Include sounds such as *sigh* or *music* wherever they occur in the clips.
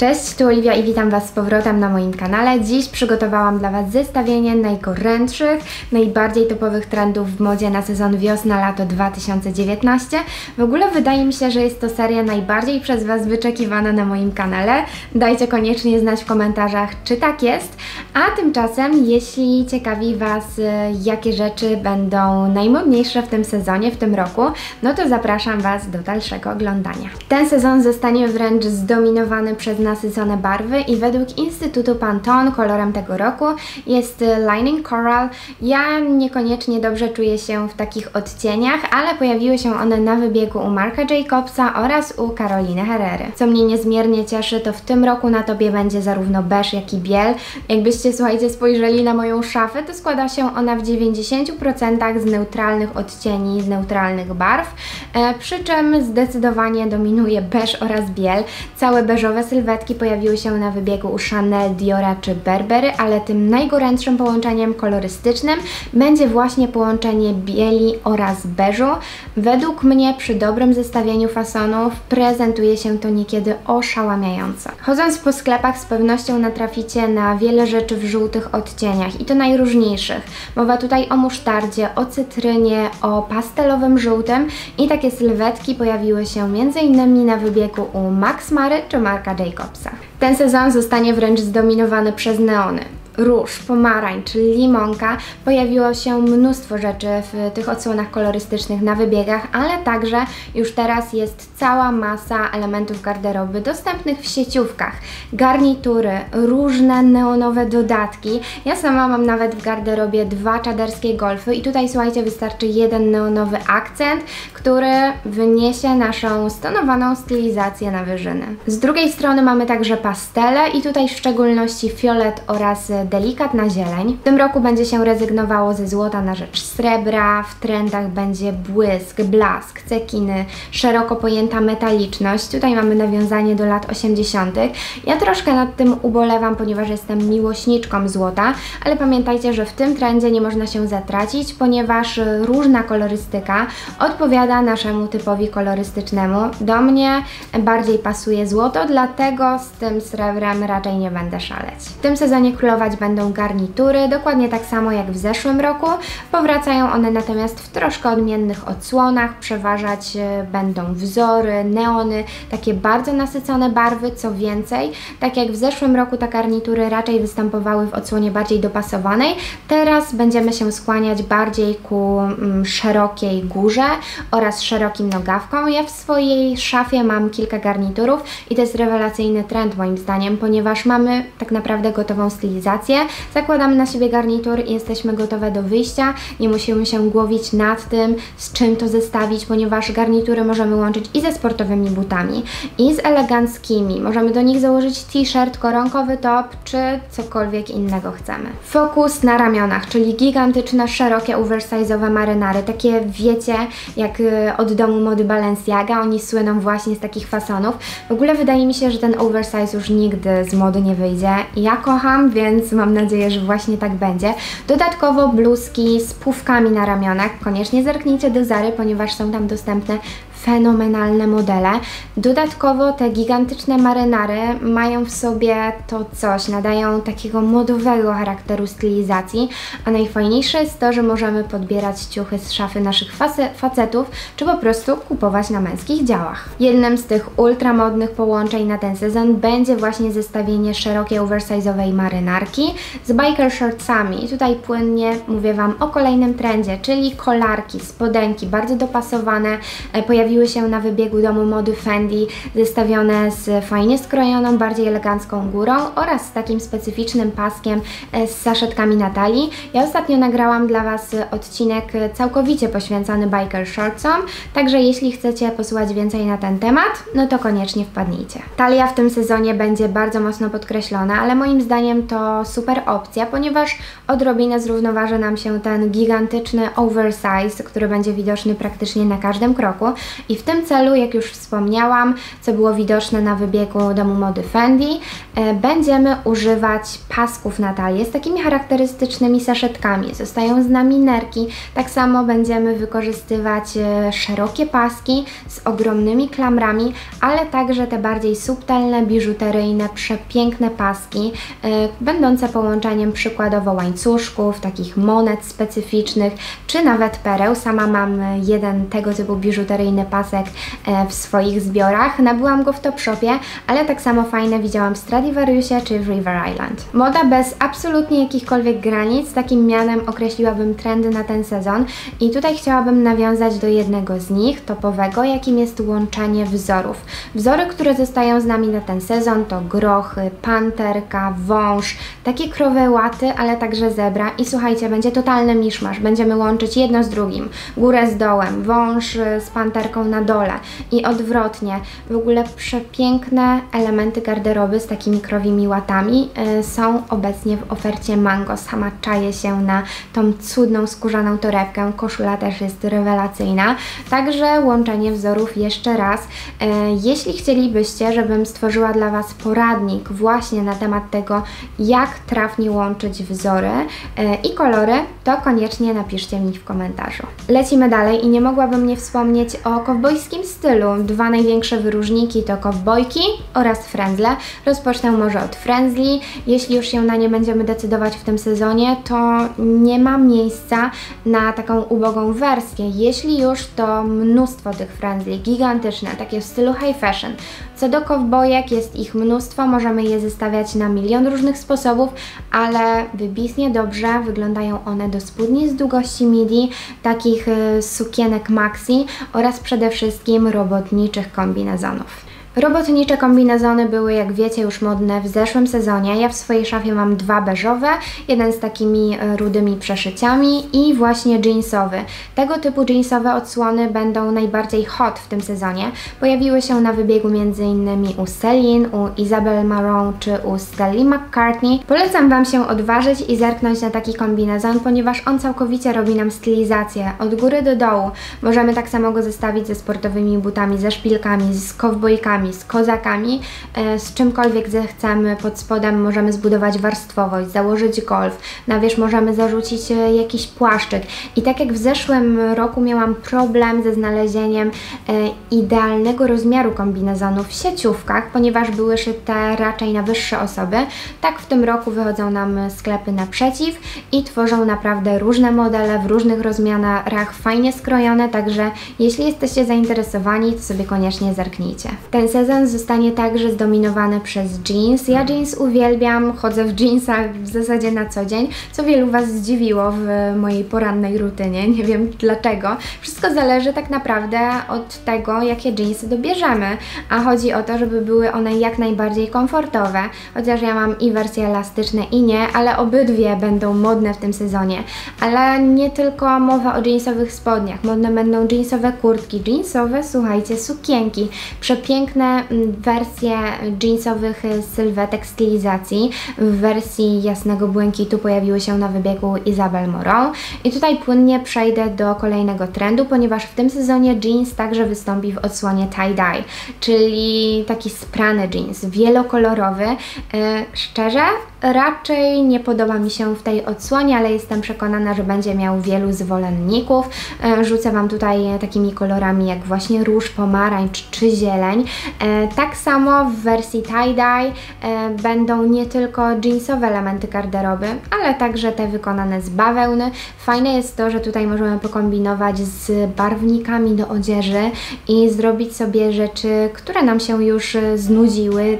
Cześć, tu Oliwia i witam Was z powrotem na moim kanale. Dziś przygotowałam dla Was zestawienie najgorętszych, najbardziej topowych trendów w modzie na sezon wiosna-lato 2019. W ogóle wydaje mi się, że jest to seria najbardziej przez Was wyczekiwana na moim kanale. Dajcie koniecznie znać w komentarzach, czy tak jest. A tymczasem, jeśli ciekawi Was, y, jakie rzeczy będą najmodniejsze w tym sezonie, w tym roku, no to zapraszam Was do dalszego oglądania. Ten sezon zostanie wręcz zdominowany przez nasycone barwy i według Instytutu Pantone kolorem tego roku jest Lining Coral. Ja niekoniecznie dobrze czuję się w takich odcieniach, ale pojawiły się one na wybiegu u Marka Jacobsa oraz u Karoliny Herrery. Co mnie niezmiernie cieszy, to w tym roku na Tobie będzie zarówno beż, jak i biel. Jakbyście, słuchajcie, spojrzeli na moją szafę, to składa się ona w 90% z neutralnych odcieni, z neutralnych barw, e, przy czym zdecydowanie dominuje beż oraz biel. Całe beżowe sylwetki sylwetki pojawiły się na wybiegu u Chanel, Diora czy Burberry, ale tym najgorętszym połączeniem kolorystycznym będzie właśnie połączenie bieli oraz beżu. Według mnie przy dobrym zestawieniu fasonów prezentuje się to niekiedy oszałamiająco. Chodząc po sklepach z pewnością natraficie na wiele rzeczy w żółtych odcieniach i to najróżniejszych. Mowa tutaj o musztardzie, o cytrynie, o pastelowym żółtym i takie sylwetki pojawiły się m.in. na wybiegu u Max Mary czy Marka Jacobs. Ten sezon zostanie wręcz zdominowany przez neony róż, pomarańcz, limonka. Pojawiło się mnóstwo rzeczy w tych odsłonach kolorystycznych na wybiegach, ale także już teraz jest cała masa elementów garderoby dostępnych w sieciówkach. Garnitury, różne neonowe dodatki. Ja sama mam nawet w garderobie dwa czaderskie golfy i tutaj słuchajcie, wystarczy jeden neonowy akcent, który wyniesie naszą stonowaną stylizację na wyżyny. Z drugiej strony mamy także pastele i tutaj w szczególności fiolet oraz delikatna zieleń. W tym roku będzie się rezygnowało ze złota na rzecz srebra, w trendach będzie błysk, blask, cekiny, szeroko pojęta metaliczność. Tutaj mamy nawiązanie do lat 80. Ja troszkę nad tym ubolewam, ponieważ jestem miłośniczką złota, ale pamiętajcie, że w tym trendzie nie można się zatracić, ponieważ różna kolorystyka odpowiada naszemu typowi kolorystycznemu. Do mnie bardziej pasuje złoto, dlatego z tym srebrem raczej nie będę szaleć. W tym sezonie będą garnitury, dokładnie tak samo jak w zeszłym roku. Powracają one natomiast w troszkę odmiennych odsłonach, przeważać e, będą wzory, neony, takie bardzo nasycone barwy, co więcej, tak jak w zeszłym roku te garnitury raczej występowały w odsłonie bardziej dopasowanej, teraz będziemy się skłaniać bardziej ku mm, szerokiej górze oraz szerokim nogawkom. Ja w swojej szafie mam kilka garniturów i to jest rewelacyjny trend moim zdaniem, ponieważ mamy tak naprawdę gotową stylizację, zakładamy na siebie garnitur i jesteśmy gotowe do wyjścia. Nie musimy się głowić nad tym, z czym to zestawić, ponieważ garnitury możemy łączyć i ze sportowymi butami, i z eleganckimi. Możemy do nich założyć t-shirt, koronkowy top, czy cokolwiek innego chcemy. Fokus na ramionach, czyli gigantyczne, szerokie, oversize'owe marynary. Takie wiecie, jak y, od domu mody Balenciaga, oni słyną właśnie z takich fasonów. W ogóle wydaje mi się, że ten oversize już nigdy z mody nie wyjdzie. Ja kocham, więc mam nadzieję, że właśnie tak będzie. Dodatkowo bluzki z pufkami na ramionach. Koniecznie zerknijcie do Zary, ponieważ są tam dostępne fenomenalne modele. Dodatkowo te gigantyczne marynary mają w sobie to coś, nadają takiego modowego charakteru stylizacji, a najfajniejsze jest to, że możemy podbierać ciuchy z szafy naszych facetów, czy po prostu kupować na męskich działach. Jednym z tych ultramodnych połączeń na ten sezon będzie właśnie zestawienie szerokiej oversize'owej marynarki z biker shortsami. Tutaj płynnie mówię Wam o kolejnym trendzie, czyli kolarki, spodenki, bardzo dopasowane, e, pojawiają pojawiły się na wybiegu domu mody Fendi, zestawione z fajnie skrojoną, bardziej elegancką górą oraz z takim specyficznym paskiem e, z saszetkami na talii. Ja ostatnio nagrałam dla Was odcinek całkowicie poświęcony biker shortsom, także jeśli chcecie posłuchać więcej na ten temat, no to koniecznie wpadnijcie. Talia w tym sezonie będzie bardzo mocno podkreślona, ale moim zdaniem to super opcja, ponieważ odrobinę zrównoważy nam się ten gigantyczny oversize, który będzie widoczny praktycznie na każdym kroku. I w tym celu, jak już wspomniałam, co było widoczne na wybiegu domu mody Fendi, e, będziemy używać pasków na talię z takimi charakterystycznymi saszetkami. Zostają z nami nerki. Tak samo będziemy wykorzystywać e, szerokie paski z ogromnymi klamrami, ale także te bardziej subtelne, biżuteryjne, przepiękne paski, e, będące połączeniem przykładowo łańcuszków, takich monet specyficznych, czy nawet pereł. Sama mam jeden tego typu biżuteryjny pasek e, w swoich zbiorach. Nabyłam go w Topshopie, ale tak samo fajne widziałam w Stradivariusie czy w River Island. Moda bez absolutnie jakichkolwiek granic, takim mianem określiłabym trendy na ten sezon i tutaj chciałabym nawiązać do jednego z nich, topowego, jakim jest łączenie wzorów. Wzory, które zostają z nami na ten sezon to grochy, panterka, wąż, takie krowełaty, ale także zebra i słuchajcie, będzie totalny miszmasz, będziemy łączyć jedno z drugim, górę z dołem, wąż z panterką na dole i odwrotnie. W ogóle przepiękne elementy garderoby z takimi krowimi łatami y, są obecnie w ofercie Mango. Sama czaję się na tą cudną skórzaną torebkę, koszula też jest rewelacyjna. Także łączenie wzorów jeszcze raz. Y, jeśli chcielibyście, żebym stworzyła dla Was poradnik właśnie na temat tego, jak trafnie łączyć wzory y, i kolory, to koniecznie napiszcie mi w komentarzu. Lecimy dalej i nie mogłabym nie wspomnieć o kowbojskim stylu. Dwa największe wyróżniki to kowbojki oraz frędzle. Rozpocznę może od frędzli. Jeśli już się na nie będziemy decydować w tym sezonie, to nie ma miejsca na taką ubogą wersję. Jeśli już, to mnóstwo tych frędzli, gigantyczne, takie w stylu high fashion. Co do kowbojek, jest ich mnóstwo, możemy je zestawiać na milion różnych sposobów, ale wybitnie dobrze wyglądają one do spódni z długości midi, takich y, sukienek maxi oraz przede wszystkim robotniczych kombinezonów. Robotnicze kombinezony były, jak wiecie, już modne w zeszłym sezonie. Ja w swojej szafie mam dwa beżowe, jeden z takimi e, rudymi przeszyciami i właśnie jeansowy. Tego typu jeansowe odsłony będą najbardziej hot w tym sezonie. Pojawiły się na wybiegu m.in. u Celine, u Isabel Marron czy u Stelly McCartney. Polecam Wam się odważyć i zerknąć na taki kombinezon, ponieważ on całkowicie robi nam stylizację od góry do dołu. Możemy tak samo go zestawić ze sportowymi butami, ze szpilkami, z kowbojkami, z kozakami, e, z czymkolwiek zechcemy pod spodem możemy zbudować warstwowość, założyć golf, na wierzch możemy zarzucić e, jakiś płaszczyk. I tak jak w zeszłym roku miałam problem ze znalezieniem e, idealnego rozmiaru kombinezonów w sieciówkach, ponieważ były szyte raczej na wyższe osoby, tak w tym roku wychodzą nam sklepy naprzeciw i tworzą naprawdę różne modele w różnych rozmiarach, fajnie skrojone, także jeśli jesteście zainteresowani, to sobie koniecznie zerknijcie. Ten sezon zostanie także zdominowany przez jeans. Ja jeans uwielbiam, chodzę w jeansach w zasadzie na co dzień, co wielu Was zdziwiło w mojej porannej rutynie, nie wiem dlaczego. Wszystko zależy tak naprawdę od tego, jakie jeansy dobierzemy, a chodzi o to, żeby były one jak najbardziej komfortowe, chociaż ja mam i wersje elastyczne i nie, ale obydwie będą modne w tym sezonie. Ale nie tylko mowa o jeansowych spodniach, modne będą jeansowe kurtki, jeansowe, słuchajcie, sukienki, przepiękne Mm, wersje jeansowych sylwetek stylizacji w wersji jasnego błękitu pojawiły się na wybiegu Isabel Moreau. I tutaj płynnie przejdę do kolejnego trendu, ponieważ w tym sezonie jeans także wystąpi w odsłonie tie-dye, czyli taki sprany jeans, wielokolorowy. Yy, szczerze, raczej nie podoba mi się w tej odsłonie, ale jestem przekonana, że będzie miał wielu zwolenników. Yy, rzucę Wam tutaj takimi kolorami jak właśnie róż, pomarańcz czy zieleń. E, tak samo w wersji tie-dye e, będą nie tylko jeansowe elementy garderoby, ale także te wykonane z bawełny. Fajne jest to, że tutaj możemy pokombinować z barwnikami do odzieży i zrobić sobie rzeczy, które nam się już znudziły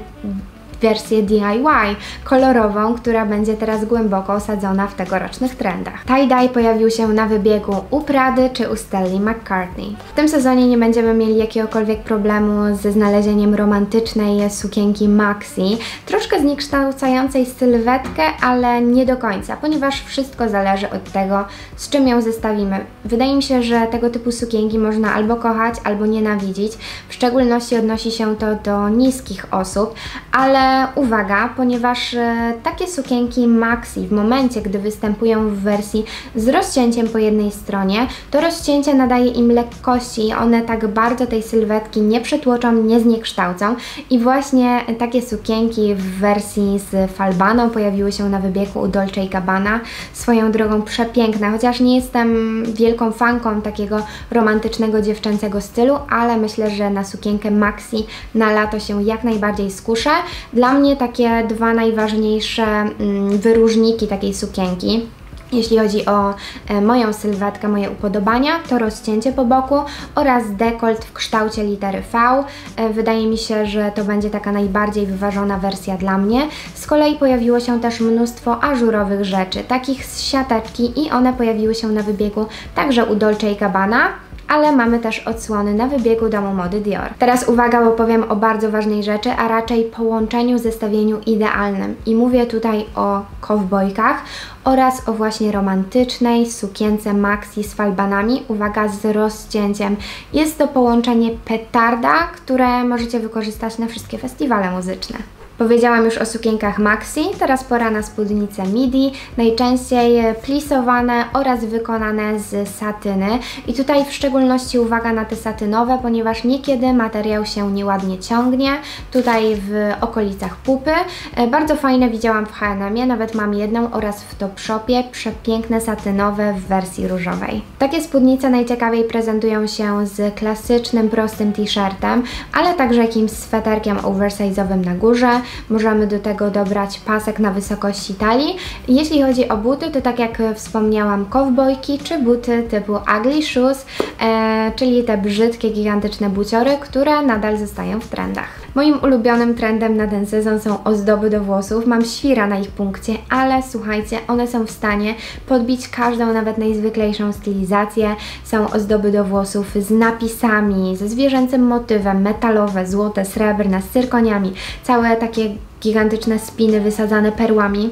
wersję DIY kolorową, która będzie teraz głęboko osadzona w tegorocznych trendach. Tie-dye pojawił się na wybiegu u Prady czy u Stelly McCartney. W tym sezonie nie będziemy mieli jakiegokolwiek problemu ze znalezieniem romantycznej sukienki maxi, troszkę zniekształcającej sylwetkę, ale nie do końca, ponieważ wszystko zależy od tego, z czym ją zestawimy. Wydaje mi się, że tego typu sukienki można albo kochać, albo nienawidzić. W szczególności odnosi się to do niskich osób, ale Uwaga, ponieważ e, takie sukienki maxi w momencie, gdy występują w wersji z rozcięciem po jednej stronie, to rozcięcie nadaje im lekkości i one tak bardzo tej sylwetki nie przytłoczą, nie zniekształcą i właśnie takie sukienki w wersji z falbaną pojawiły się na wybiegu u Dolce Gabbana. Swoją drogą przepiękne, chociaż nie jestem wielką fanką takiego romantycznego dziewczęcego stylu, ale myślę, że na sukienkę maxi na lato się jak najbardziej skuszę. Dla mnie takie dwa najważniejsze mm, wyróżniki takiej sukienki jeśli chodzi o e, moją sylwetkę, moje upodobania, to rozcięcie po boku oraz dekolt w kształcie litery V. E, wydaje mi się, że to będzie taka najbardziej wyważona wersja dla mnie. Z kolei pojawiło się też mnóstwo ażurowych rzeczy, takich z siateczki i one pojawiły się na wybiegu także u Dolce Gabbana ale mamy też odsłony na wybiegu domu mody Dior. Teraz uwaga, bo powiem o bardzo ważnej rzeczy, a raczej połączeniu, zestawieniu idealnym. I mówię tutaj o kowbojkach oraz o właśnie romantycznej sukience maxi z falbanami, uwaga, z rozcięciem. Jest to połączenie petarda, które możecie wykorzystać na wszystkie festiwale muzyczne. Powiedziałam już o sukienkach maxi, teraz pora na spódnice midi, najczęściej plisowane oraz wykonane z satyny. I tutaj w szczególności uwaga na te satynowe, ponieważ niekiedy materiał się nieładnie ciągnie, tutaj w okolicach pupy. E, bardzo fajne widziałam w H&M, nawet mam jedną oraz w Topshopie, przepiękne satynowe w wersji różowej. Takie spódnice najciekawiej prezentują się z klasycznym, prostym t-shirtem, ale także jakimś sweterkiem oversize'owym na górze, Możemy do tego dobrać pasek na wysokości talii. Jeśli chodzi o buty, to tak jak wspomniałam, kowbojki czy buty typu ugly shoes, e, czyli te brzydkie, gigantyczne buciory, które nadal zostają w trendach. Moim ulubionym trendem na ten sezon są ozdoby do włosów. Mam świra na ich punkcie, ale słuchajcie, one są w stanie podbić każdą, nawet najzwyklejszą stylizację. Są ozdoby do włosów z napisami, ze zwierzęcym motywem, metalowe, złote, srebrne, z cyrkoniami. Całe takie gigantyczne spiny wysadzane perłami.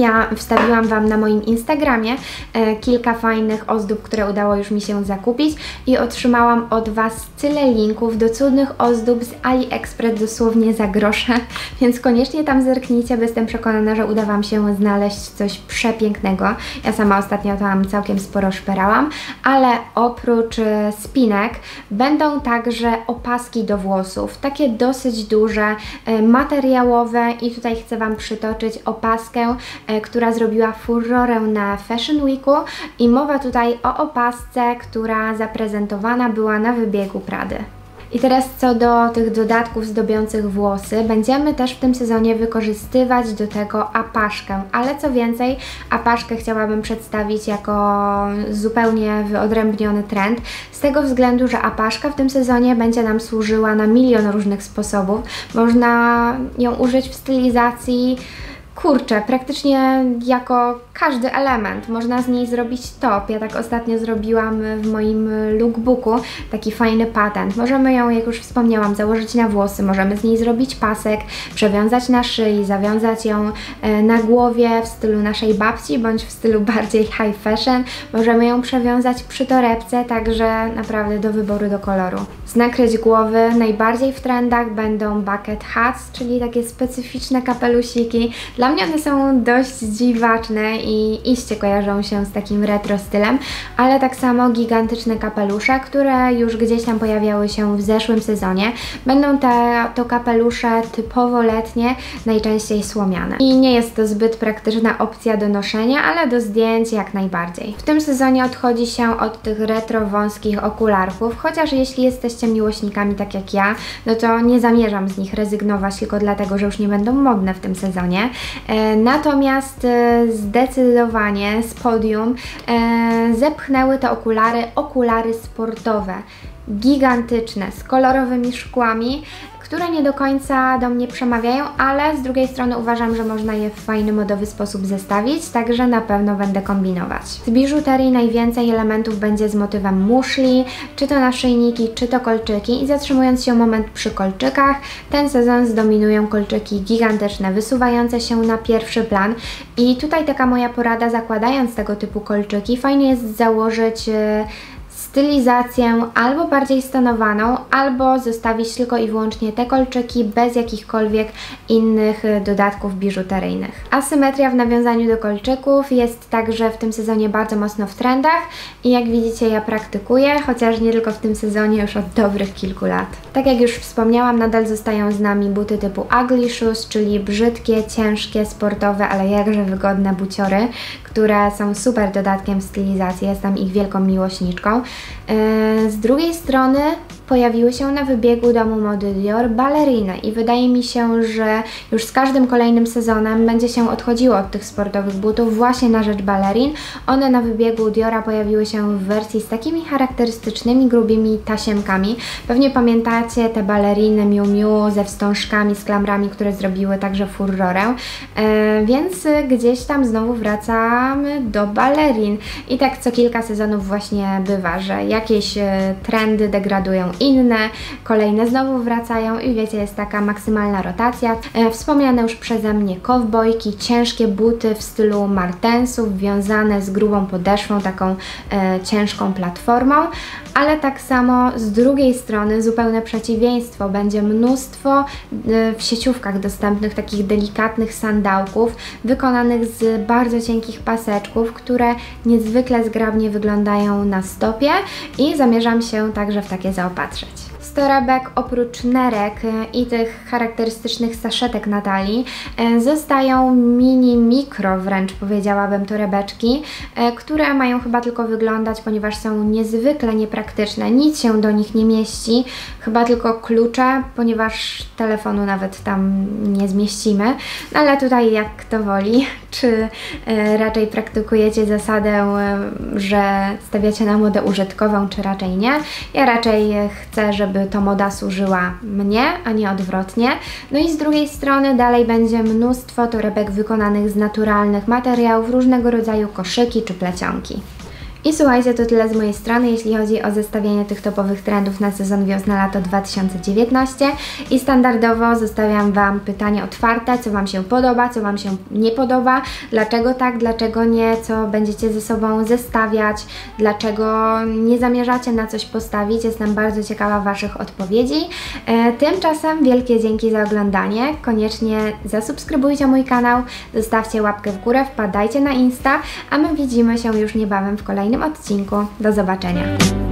Ja wstawiłam Wam na moim Instagramie e, kilka fajnych ozdób, które udało już mi się zakupić i otrzymałam od Was tyle linków do cudnych ozdób z AliExpress dosłownie za grosze, *laughs* więc koniecznie tam zerknijcie, bo jestem przekonana, że uda Wam się znaleźć coś przepięknego. Ja sama ostatnio tam całkiem sporo szperałam, ale oprócz e, spinek będą także opaski do włosów, takie dosyć duże, e, materiałowe i tutaj chcę Wam przytoczyć opaskę która zrobiła furorę na Fashion Weeku i mowa tutaj o opasce, która zaprezentowana była na wybiegu Prady. I teraz co do tych dodatków zdobiących włosy, będziemy też w tym sezonie wykorzystywać do tego apaszkę, ale co więcej, apaszkę chciałabym przedstawić jako zupełnie wyodrębniony trend, z tego względu, że apaszka w tym sezonie będzie nam służyła na milion różnych sposobów. Można ją użyć w stylizacji kurczę, praktycznie jako każdy element. Można z niej zrobić top. Ja tak ostatnio zrobiłam w moim lookbooku taki fajny patent. Możemy ją, jak już wspomniałam, założyć na włosy, możemy z niej zrobić pasek, przewiązać na szyi, zawiązać ją e, na głowie w stylu naszej babci, bądź w stylu bardziej high fashion. Możemy ją przewiązać przy torebce, także naprawdę do wyboru, do koloru. Z nakryć głowy najbardziej w trendach będą bucket hats, czyli takie specyficzne kapelusiki. Dla mnie one są dość dziwaczne i iście kojarzą się z takim retro stylem, ale tak samo gigantyczne kapelusze, które już gdzieś tam pojawiały się w zeszłym sezonie. Będą te, to kapelusze typowo letnie, najczęściej słomiane. I nie jest to zbyt praktyczna opcja do noszenia, ale do zdjęć jak najbardziej. W tym sezonie odchodzi się od tych retro wąskich okularków, chociaż jeśli jesteście miłośnikami tak jak ja, no to nie zamierzam z nich rezygnować tylko dlatego, że już nie będą modne w tym sezonie. E, natomiast e, zdecydowanie z podium e, zepchnęły te okulary okulary sportowe. Gigantyczne, z kolorowymi szkłami, które nie do końca do mnie przemawiają, ale z drugiej strony uważam, że można je w fajny, modowy sposób zestawić, także na pewno będę kombinować. Z biżuterii najwięcej elementów będzie z motywem muszli, czy to naszyjniki, czy to kolczyki i zatrzymując się moment przy kolczykach, ten sezon zdominują kolczyki gigantyczne, wysuwające się na pierwszy plan i tutaj taka moja porada zakładając tego typu kolczyki, fajnie jest założyć e, stylizację albo bardziej stonowaną, albo zostawić tylko i wyłącznie te kolczyki bez jakichkolwiek innych dodatków biżuteryjnych. Asymetria w nawiązaniu do kolczyków jest także w tym sezonie bardzo mocno w trendach i jak widzicie ja praktykuję, chociaż nie tylko w tym sezonie, już od dobrych kilku lat. Tak jak już wspomniałam, nadal zostają z nami buty typu ugly shoes, czyli brzydkie, ciężkie, sportowe, ale jakże wygodne buciory, które są super dodatkiem stylizacji, jestem ich wielką miłośniczką. E, z drugiej strony pojawiły się na wybiegu domu mody Dior baleriny i wydaje mi się, że już z każdym kolejnym sezonem będzie się odchodziło od tych sportowych butów właśnie na rzecz balerin. One na wybiegu Diora pojawiły się w wersji z takimi charakterystycznymi, grubymi tasiemkami. Pewnie pamiętacie te baleriny Miu Miu ze wstążkami, z klamrami, które zrobiły także furorę, e, więc gdzieś tam znowu wracamy do balerin i tak co kilka sezonów właśnie bywa, że jakieś e, trendy degradują inne, kolejne znowu wracają i wiecie, jest taka maksymalna rotacja. E, wspomniane już przeze mnie kowbojki, ciężkie buty w stylu martensów, wiązane z grubą podeszwą, taką e, ciężką platformą, ale tak samo z drugiej strony zupełne przeciwieństwo, będzie mnóstwo e, w sieciówkach dostępnych takich delikatnych sandałków wykonanych z bardzo cienkich paseczków, które niezwykle zgrabnie wyglądają na stopie i zamierzam się także w takie zaopatrzyć отжать. Torebek oprócz nerek i tych charakterystycznych saszetek Natalii e, zostają mini, mikro wręcz powiedziałabym torebeczki, e, które mają chyba tylko wyglądać, ponieważ są niezwykle niepraktyczne. Nic się do nich nie mieści, chyba tylko klucze, ponieważ telefonu nawet tam nie zmieścimy. No ale tutaj jak kto woli, *laughs* czy raczej praktykujecie zasadę, że stawiacie na modę użytkową, czy raczej nie. Ja raczej chcę, to moda służyła mnie, a nie odwrotnie. No i z drugiej strony dalej będzie mnóstwo torebek wykonanych z naturalnych materiałów, różnego rodzaju koszyki czy plecionki. I słuchajcie, to tyle z mojej strony, jeśli chodzi o zestawienie tych topowych trendów na sezon wiosna-lato 2019 i standardowo zostawiam Wam pytanie otwarte, co Wam się podoba, co Wam się nie podoba, dlaczego tak, dlaczego nie, co będziecie ze sobą zestawiać, dlaczego nie zamierzacie na coś postawić, jestem bardzo ciekawa Waszych odpowiedzi. E, tymczasem wielkie dzięki za oglądanie, koniecznie zasubskrybujcie mój kanał, zostawcie łapkę w górę, wpadajcie na Insta, a my widzimy się już niebawem w kolejnym kolejnym odcinku. Do zobaczenia.